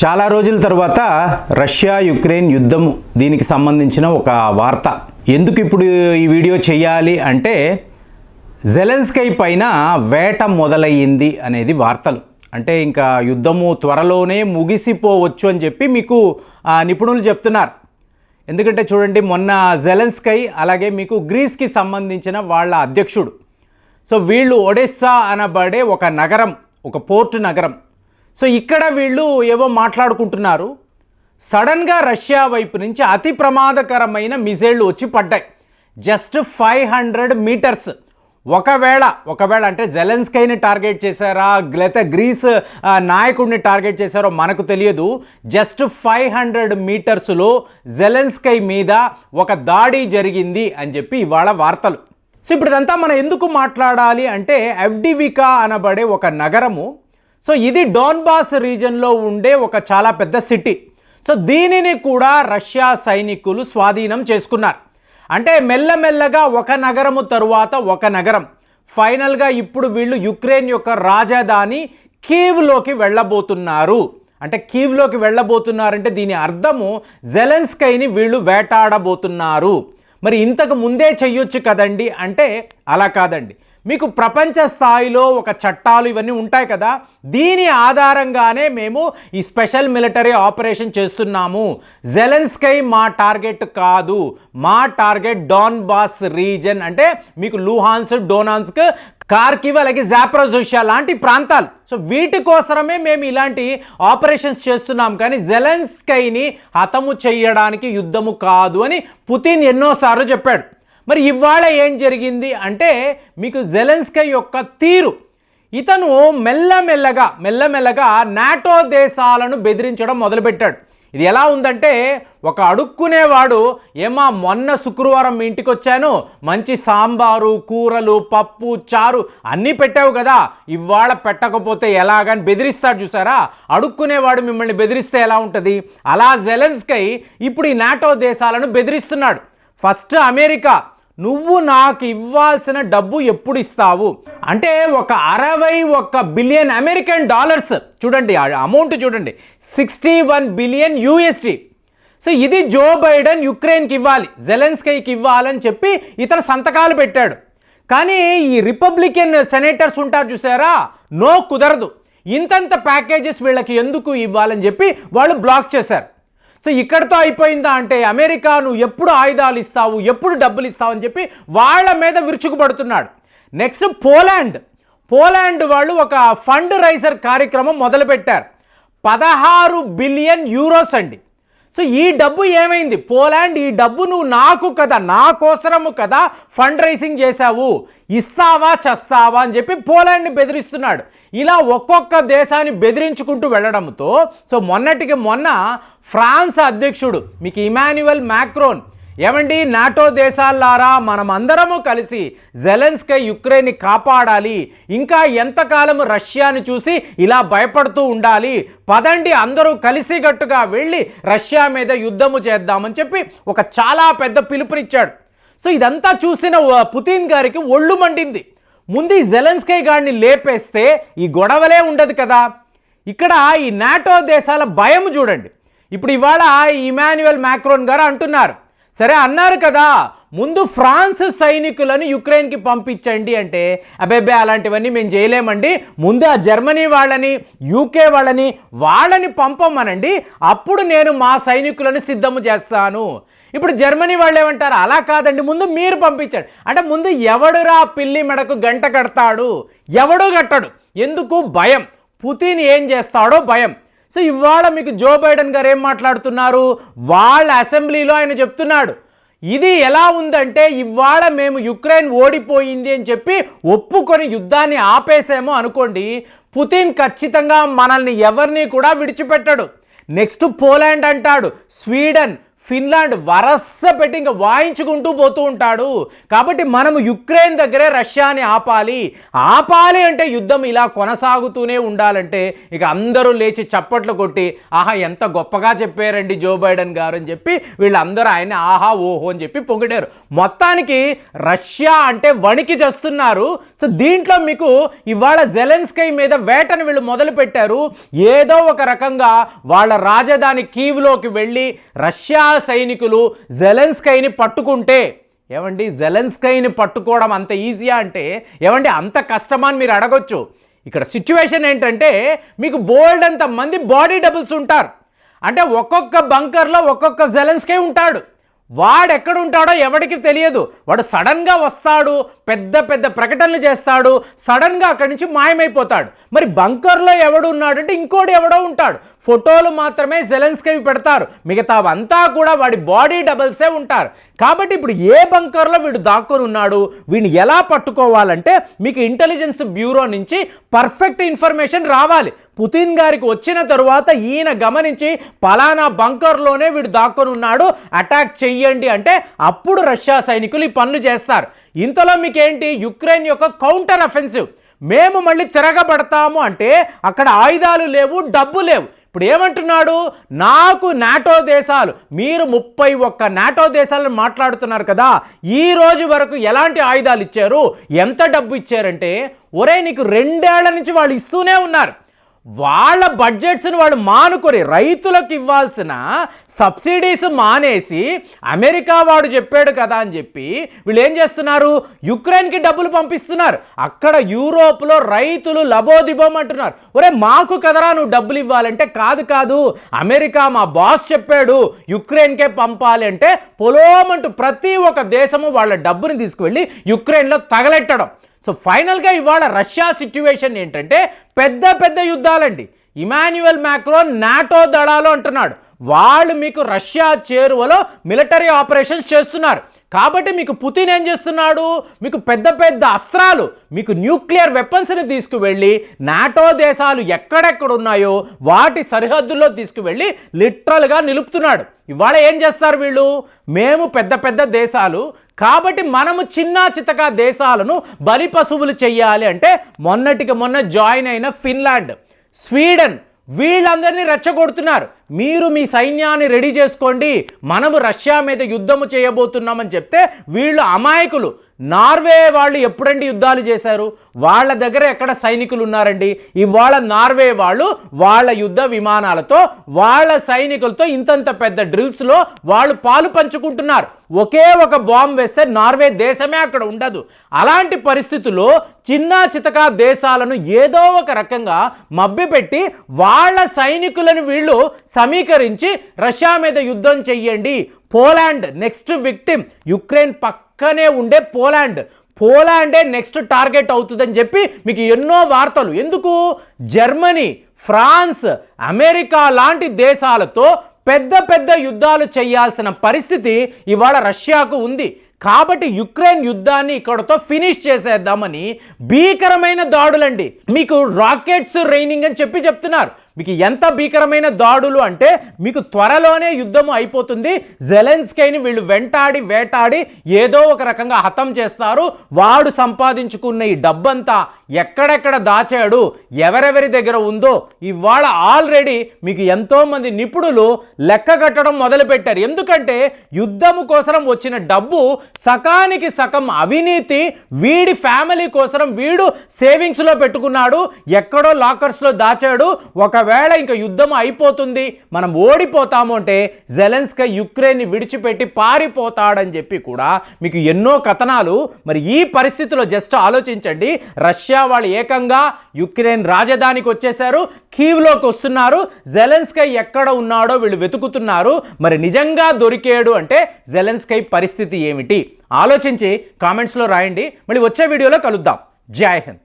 చాలా రోజుల తర్వాత రష్యా యుక్రెయిన్ యుద్ధం దీనికి సంబంధించిన ఒక వార్త. ఎందుకు ఇప్పుడు ఈ వీడియో చేయాలి అంటే జెలెన్స్కై పైన వేట మొదలయ్యింది అనేది వార్తలు. అంటే ఇంకా యుద్ధము త్వరలోనే ముగిసిపోవచ్చు అని చెప్పి మీకు ఆ, నిపుణులు చెప్తున్నారు. ఎందుకంటే చూడండి మొన్న జెలెన్స్కై అలాగే మీకు గ్రీస్కి సంబంధించిన వాళ్ళ అధ్యక్షుడు. సో వీళ్ళు ఒడెస్సా అనబడే ఒక నగరం ఒక పోర్టు నగరం. సో ఇక్కడ వీళ్ళు ఏవో మాట్లాడుకుంటున్నారు. సడన్గా రష్యా వైపు నుంచి అతి ప్రమాదకరమైన మిజైళ్ళు వచ్చి పడ్డాయి. Just five hundred metres. ఒకవేళ ఒకవేళ అంటే జెలెన్స్కైని టార్గెట్ చేశారా లేకపోతే గ్రీస్ నాయకుడిని టార్గెట్ చేశారో మనకు తెలియదు. జస్ట్ ఫైవ్ హండ్రెడ్ మీటర్స్లో జెలెన్స్కై మీద ఒక దాడి జరిగింది అని చెప్పి ఇవాళ వార్తలు. సో ఇప్పుడు ఇదంతా మనం ఎందుకు మాట్లాడాలి అంటే ఎఫ్డివికా అనబడే ఒక నగరము సో ఇది డోన్బాస్ రీజన్లో ఉండే ఒక చాలా పెద్ద సిటీ. సో దీనిని కూడా రష్యా సైనికులు స్వాధీనం చేసుకున్నారు. అంటే మెల్లమెల్లగా ఒక నగరము తరువాత ఒక నగరం. ఫైనల్గా ఇప్పుడు వీళ్ళు యుక్రెయిన్ యొక్క రాజధాని కీవ్లోకి వెళ్ళబోతున్నారు. అంటే కీవ్లోకి వెళ్ళబోతున్నారంటే దీని అర్థము జెలెన్స్కైని వీళ్ళు వేటాడబోతున్నారు. మరి ఇంతకు ముందే చెయ్యొచ్చు కదండి అంటే అలా కాదండి. మీకు ప్రపంచ స్థాయిలో ఒక చట్టాలు ఇవన్నీ ఉంటాయి కదా దీని ఆధారంగానే మేము ఈ స్పెషల్ మిలిటరీ ఆపరేషన్ చేస్తున్నాము. జెలెన్స్కై మా టార్గెట్ కాదు. మా టార్గెట్ డాన్ బాస్ రీజన్ అంటే మీకు లూహాన్స్ డోనాన్స్క్ కార్కివ్ అలాగే జాప్రోజోషియా లాంటి ప్రాంతాలు. సో వీటి కోసమే మేము ఇలాంటి ఆపరేషన్స్ చేస్తున్నాం. కానీ జెలెన్స్కైని హతము చేయడానికి యుద్ధము కాదు అని పుతిన్ ఎన్నోసార్లు చెప్పాడు. మరి ఇవాళ ఏం జరిగింది అంటే మీకు జెలెన్స్కై యొక్క తీరు. ఇతను మెల్లమెల్లగా మెల్లమెల్లగా నాటో దేశాలను బెదిరించడం మొదలుపెట్టాడు. ఇది ఎలా ఉందంటే ఒక అడుక్కునేవాడు ఏమా మొన్న శుక్రవారం మీ ఇంటికి వచ్చాను. మంచి సాంబారు కూరలు పప్పు చారు అన్నీ పెట్టావు కదా. ఇవాళ పెట్టకపోతే ఎలాగని బెదిరిస్తాడు చూసారా? అడుక్కునేవాడు మిమ్మల్ని బెదిరిస్తే ఎలా ఉంటుంది? అలా జెలెన్స్కై ఇప్పుడు ఈ నాటో దేశాలను బెదిరిస్తున్నాడు. ఫస్ట్ అమెరికా నువ్వు నాకు ఇవ్వాల్సిన డబ్బు ఎప్పుడు ఇస్తావు? అంటే ఒక అరవై ఒక్క బిలియన్ అమెరికన్ డాలర్స్. చూడండి అమౌంట్ చూడండి. Sixty one billion UST so ఇది జో బైడెన్ యుక్రెయిన్కి ఇవ్వాలి జెలెన్స్కైకి ఇవ్వాలని చెప్పి ఇతను సంతకాలు పెట్టాడు. కానీ ఈ రిపబ్లికన్ సెనేటర్స్ ఉంటారు చూసారా? నో కుదరదు. ఇంతంత ప్యాకేజెస్ వీళ్ళకి ఎందుకు ఇవ్వాలని చెప్పి వాళ్ళు బ్లాక్ చేశారు. సో ఇక్కడితో అయిపోయిందా అంటే అమెరికా నువ్వు ఎప్పుడు ఆయుధాలు ఇస్తావు ఎప్పుడు డబ్బులు ఇస్తావు అని చెప్పి వాళ్ళ మీద విరుచుకుపడుతున్నాడు. Next Poland. పోలాండ్ వాళ్ళు ఒక ఫండ్ రైజర్ కార్యక్రమం మొదలుపెట్టారు. పదహారు బిలియన్ యూరోస్ అండి. సో ఈ డబ్బు ఏమైంది? పోలాండ్ ఈ డబ్బు నువ్వు నాకు కదా నా కోసరము కదా ఫండ్ రైజింగ్ చేశావు. ఇస్తావా చస్తావా అని చెప్పి పోలాండ్ని బెదిరిస్తున్నాడు. ఇలా ఒక్కొక్క దేశాన్ని బెదిరించుకుంటూ వెళ్ళడంతో సో మొన్నటికి మొన్న ఫ్రాన్స్ అధ్యక్షుడు మీకు ఇమాన్యువల్ మ్యాక్రోన్ ఏమండి? నాటో దేశాలారా మనమందరము కలిసి జెలెన్స్కై యుక్రెయిన్ని కాపాడాలి. ఇంకా ఎంతకాలం రష్యాను చూసి ఇలా భయపడుతూ ఉండాలి? పదండి అందరూ కలిసిగట్టుగా వెళ్ళి రష్యా మీద యుద్ధము చేద్దామని చెప్పి ఒక చాలా పెద్ద పిలుపునిచ్చాడు. సో ఇదంతా చూసిన పుతిన్ గారికి ఒళ్ళు మండింది. ముందు ఈ జెలెన్స్కై గారిని లేపేస్తే ఈ గొడవలే ఉండదు కదా. ఇక్కడ ఈ నాటో దేశాల భయం చూడండి. ఇప్పుడు ఇవాళ ఇమాన్యువల్ మ్యాక్రోన్ గారు అంటున్నారు. సరే అన్నారు కదా ముందు ఫ్రాన్స్ సైనికులను యుక్రెయిన్కి పంపించండి అంటే అబేబే అలాంటివన్నీ మేము చేయలేమండి ముందు ఆ జర్మనీ వాళ్ళని యూకే వాళ్ళని వాళ్ళని పంపమనండి అప్పుడు నేను మా సైనికులను సిద్ధము చేస్తాను. ఇప్పుడు జర్మనీ వాళ్ళు ఏమంటారు? అలా కాదండి ముందు మీరు పంపించండి. అంటే ముందు ఎవడురా పిల్లి మెడకు గంట కడతాడు? ఎవడు కట్టడు. ఎందుకు? భయం. పుతిన్ ఏం చేస్తాడో భయం. సో ఇవాళ మీకు జో బైడెన్ గారు ఏం మాట్లాడుతున్నారు? వాళ్ళ అసెంబ్లీలో ఆయన చెప్తున్నాడు. ఇది ఎలా ఉందంటే ఇవాళ మేము యుక్రెయిన్ ఓడిపోయింది అని చెప్పి ఒప్పుకొని యుద్ధాన్ని ఆపేసామో అనుకోండి పుతిన్ ఖచ్చితంగా మనల్ని ఎవరిని కూడా విడిచిపెట్టడు. నెక్స్ట్ పోలాండ్ అంటాడు స్వీడన్ ఫిన్లాండ్ వరస పెట్టి ఇంకా వాయించుకుంటూ పోతూ ఉంటాడు. కాబట్టి మనము యుక్రెయిన్ దగ్గరే రష్యాని ఆపాలి. ఆపాలి అంటే యుద్ధం ఇలా కొనసాగుతూనే ఉండాలంటే ఇక అందరూ లేచి చప్పట్లు కొట్టి ఆహా ఎంత గొప్పగా చెప్పారండి జో బైడెన్ గారు అని చెప్పి వీళ్ళందరూ ఆయన ఆహా ఓహో అని చెప్పి పొగిడారు. మొత్తానికి రష్యా అంటే వణికి చేస్తున్నారు. సో దీంట్లో మీకు ఇవాళ జెలెన్స్కై మీద వేటను వీళ్ళు మొదలు పెట్టారు. ఏదో ఒక రకంగా వాళ్ళ రాజధాని కీవ్లోకి వెళ్ళి రష్యా సైనికులు జెలెన్స్కైని పట్టుకుంటే ఏమండి జెలెన్స్కైని పట్టుకోవడం అంత ఈజీయా అంటే ఏమండి అంత కష్టమా అని మీరు అడగొచ్చు. ఇక్కడ సిచ్యువేషన్ ఏంటంటే మీకు బోల్డ్ అంత మంది బాడీ డబుల్స్ ఉంటారు. అంటే ఒక్కొక్క బంకర్లో ఒక్కొక్క జెలెన్స్కై ఉంటాడు. వాడు ఎక్కడ ఉంటాడో ఎవడికి తెలియదు. వాడు సడన్గా వస్తాడు పెద్ద పెద్ద ప్రకటనలు చేస్తాడు సడన్గా అక్కడి నుంచి మాయమైపోతాడు. మరి బంకర్లో ఎవడు ఉన్నాడంటే ఇంకోటి ఎవడో ఉంటాడు. ఫోటోలు మాత్రమే జెలెన్స్కవి పెడతారు. మిగతావంతా కూడా వాడి బాడీ డబల్సే ఉంటారు. కాబట్టి ఇప్పుడు ఏ బంకర్లో వీడు దాక్కుని ఉన్నాడు? వీడిని ఎలా పట్టుకోవాలంటే మీకు ఇంటెలిజెన్స్ బ్యూరో నుంచి పర్ఫెక్ట్ ఇన్ఫర్మేషన్ రావాలి. పుతిన్ గారికి వచ్చిన తరువాత ఈయన గమనించి పలానా బంకర్లోనే వీడు దాక్కుని ఉన్నాడు అటాక్ చెయ్యండి అంటే అప్పుడు రష్యా సైనికులు ఈ పనులు చేస్తారు. ఇంతలో మీకేంటి? యుక్రెయిన్ యొక్క కౌంటర్ అఫెన్సివ్ మేము మళ్ళీ తిరగబడతాము అంటే అక్కడ ఆయుధాలు లేవు డబ్బు లేవు. ఇప్పుడు ఏమంటున్నాడు? నాకు నాటో దేశాలు మీరు ముప్పై ఒక్క నాటో దేశాలను మాట్లాడుతున్నారు కదా ఈ రోజు వరకు ఎలాంటి ఆయుధాలు ఇచ్చారు? ఎంత డబ్బు ఇచ్చారంటే ఒరే నీకు రెండేళ్ళ నుంచి వాళ్ళు ఇస్తూనే ఉన్నారు. వాళ్ళ బడ్జెట్స్ని వాళ్ళు మానుకొని రైతులకు ఇవ్వాల్సిన సబ్సిడీస్ మానేసి అమెరికా వాడు చెప్పాడు కదా అని చెప్పి వీళ్ళు ఏం చేస్తున్నారు? యుక్రెయిన్కి డబ్బులు పంపిస్తున్నారు. అక్కడ యూరోప్లో రైతులు లబోదిబోం అంటున్నారు. ఒరే మాకు కదరా నువ్వు డబ్బులు ఇవ్వాలంటే? కాదు కాదు. అమెరికా మా బాస్ చెప్పాడు యుక్రెయిన్కే పంపాలి అంటే పొలోమంటూ ప్రతి ఒక్క దేశము వాళ్ళ డబ్బుని తీసుకువెళ్ళి యుక్రెయిన్లో తగలెట్టడం. సో ఫైనల్గా ఇవాళ రష్యా సిట్యువేషన్ ఏంటంటే పెద్ద పెద్ద యుద్ధాలండి. ఇమాన్యువల్ మ్యాక్రోన్ నాటో దళాలు అంటున్నాడు. వాళ్ళు మీకు రష్యా చేరువలో మిలిటరీ ఆపరేషన్స్ చేస్తున్నారు. కాబట్టి మీకు పుతిన్ ఏం చేస్తున్నాడు? మీకు పెద్ద పెద్ద అస్త్రాలు మీకు న్యూక్లియర్ వెపన్స్ని తీసుకువెళ్ళి నాటో దేశాలు ఎక్కడెక్కడ ఉన్నాయో వాటి సరిహద్దుల్లో తీసుకువెళ్ళి లిటరల్గా నిలుపుతున్నాడు. ఇవాళ ఏం చేస్తారు వీళ్ళు? మేము పెద్ద పెద్ద దేశాలు కాబట్టి మనము చిన్న చితక దేశాలను బలి పశువులు చెయ్యాలి అంటే మొన్నటికి మొన్న జాయిన్ అయిన ఫిన్లాండ్ స్వీడన్ వీళ్ళందరినీ రెచ్చగొడుతున్నారు. మీరు మీ సైన్యాన్ని రెడీ చేసుకోండి. మనము రష్యా మీద యుద్ధము చేయబోతున్నామని చెప్తే వీళ్ళు అమాయకులు. నార్వే వాళ్ళు ఎప్పుడండి యుద్ధాలు చేశారు? వాళ్ళ దగ్గర ఎక్కడ సైనికులు ఉన్నారండి? ఇవాళ నార్వే వాళ్ళు వాళ్ళ యుద్ధ విమానాలతో వాళ్ళ సైనికులతో ఇంతంత పెద్ద డ్రిల్స్లో వాళ్ళు పాలు పంచుకుంటున్నారు. ఒకే ఒక బాంబు వేస్తే నార్వే దేశమే అక్కడ ఉండదు. అలాంటి పరిస్థితుల్లో చిన్న చితకా దేశాలను ఏదో ఒక రకంగా మభ్యపెట్టి వాళ్ళ సైనికులను వీళ్ళు సమీకరించి రష్యా మీద యుద్ధం చెయ్యండి. పోలాండ్ నెక్స్ట్ విక్టిమ్ యుక్రెయిన్ పక్కనే ఉండే పోలాండ్. పోలాండే నెక్స్ట్ టార్గెట్ అవుతుందని చెప్పి మీకు ఎన్నో వార్తలు. ఎందుకు? జర్మనీ ఫ్రాన్స్ అమెరికా లాంటి దేశాలతో పెద్ద పెద్ద యుద్ధాలు చేయాల్సిన పరిస్థితి ఇవాళ రష్యాకు ఉంది. కాబట్టి యుక్రెయిన్ యుద్ధాన్ని ఇక్కడతో ఫినిష్ చేసేద్దామని భీకరమైన దాడులండి. మీకు రాకెట్స్ రైనింగ్ అని చెప్పి చెప్తున్నారు. మీకు ఎంత భీకరమైన దాడులు అంటే మీకు త్వరలోనే యుద్ధము అయిపోతుంది. జెలెన్స్కైని వీళ్ళు వెంటాడి వేటాడి ఏదో ఒక రకంగా హతం చేస్తారు. వాడు సంపాదించుకున్న ఈ డబ్బంతా ఎక్కడెక్కడ దాచాడు ఎవరెవరి దగ్గర ఉందో ఇవాళ ఆల్రెడీ మీకు ఎంతోమంది నిపుణులు లెక్క కట్టడం మొదలుపెట్టారు. ఎందుకంటే యుద్ధము కోసం వచ్చిన డబ్బు సకానికి సగం అవినీతి వీడి ఫ్యామిలీ కోసం వీడు సేవింగ్స్లో పెట్టుకున్నాడు ఎక్కడో లాకర్స్లో దాచాడు ఒక ఒకవేళ ఇంకా యుద్ధం అయిపోతుంది మనం ఓడిపోతాము అంటే జెలెన్స్కై యుక్రెయిన్ని విడిచిపెట్టి పారిపోతాడని చెప్పి కూడా మీకు ఎన్నో కథనాలు. మరి ఈ పరిస్థితిలో జస్ట్ ఆలోచించండి. రష్యా వాళ్ళు ఏకంగా యుక్రెయిన్ రాజధానికి వచ్చేశారు కీవ్లోకి వస్తున్నారు. జెలెన్స్కై ఎక్కడ ఉన్నాడో వీళ్ళు వెతుకుతున్నారు. మరి నిజంగా దొరికాడు అంటే జెలెన్స్కై పరిస్థితి ఏమిటి? ఆలోచించి కామెంట్స్లో రాయండి. మళ్ళీ వచ్చే వీడియోలో కలుద్దాం. జై హింద్.